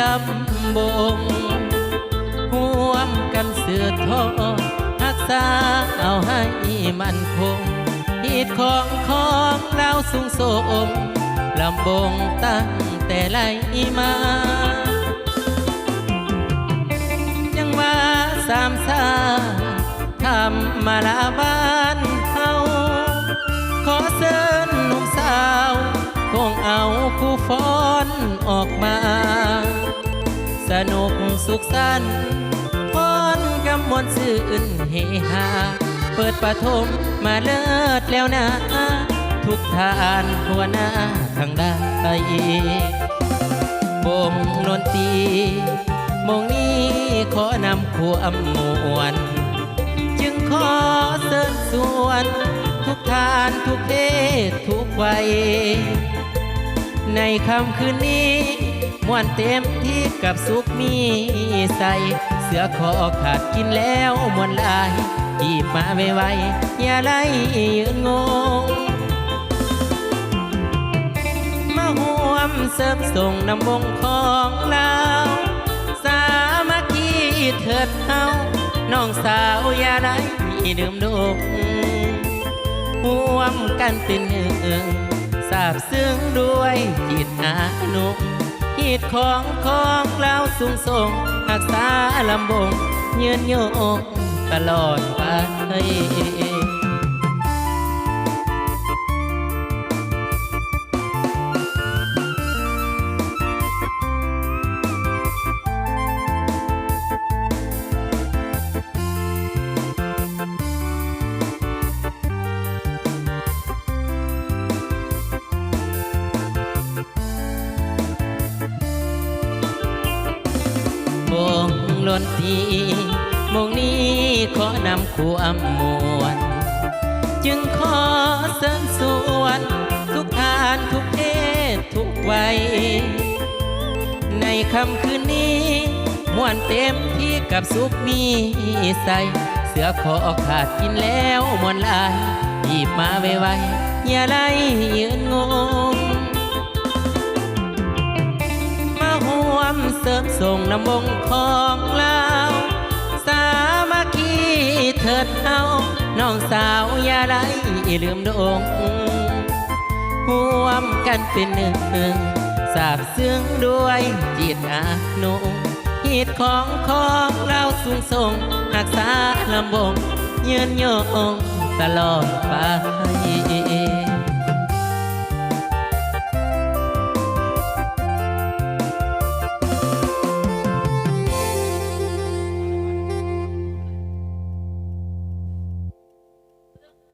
ลำบงห่วมกันเสือทอรักษาเอาให้มันคงฮีดของของเราสูงส่งลำบงตั้งแต่ไหลมายังว่าสามสาทำมาลาบ้านเฮาขอเชิญหนุ่มสาว คงเอาคู่ฟ้อนออกมา สนุกสุขสันต์ฟ้อนกำมวลซื่นเฮฮาเปิดประทมมาเลิศแล้วนะ ทุกทานหัวหน้าทางได้บ่งนนตีมงนี้ขอนำความมวลจึงขอเสิญสวน ทุกทานทุกเพศทุกวัย ในค่ำคืนนี้มวนเต็มที่กับสุขมีใส เสือคอขาดกินแล้วมวนลายหยิบมาไวๆอย่าไล่ยืนงงมาห่วมเสริมส่งนำวงของเราสามัคคีเถิดเฮาน้องสาวอย่าได้ดื่มดงห่วมกันเป็นหนึ่ง บซึ้งด้วยจิตอานุหิตของของเราสูงส่งหักษาลำบงยืนโยงตลอดไป ลนทีมงนี้ขอนำความมวลจึงขอเสริญสวน ทุกทานทุกเพศทุกวัย ในคำคืนนี้มวนเต็มที่กับสุขมีใสเสือขอขาดกินแล้วมวนลายหยิบมาไวๆอย่าไล่ยืนงง ห่วมเสริมส่งนำวงของเราสามัคคีเถิดเฮาน้องสาวอย่าได้ลืมดงห่วมกันเป็นหนึ่งหนึ่งสาบซึ้งด้วยจิตอานุหิตของของเราสูงส่งหักษาลำบงยืนโยงตลอดไป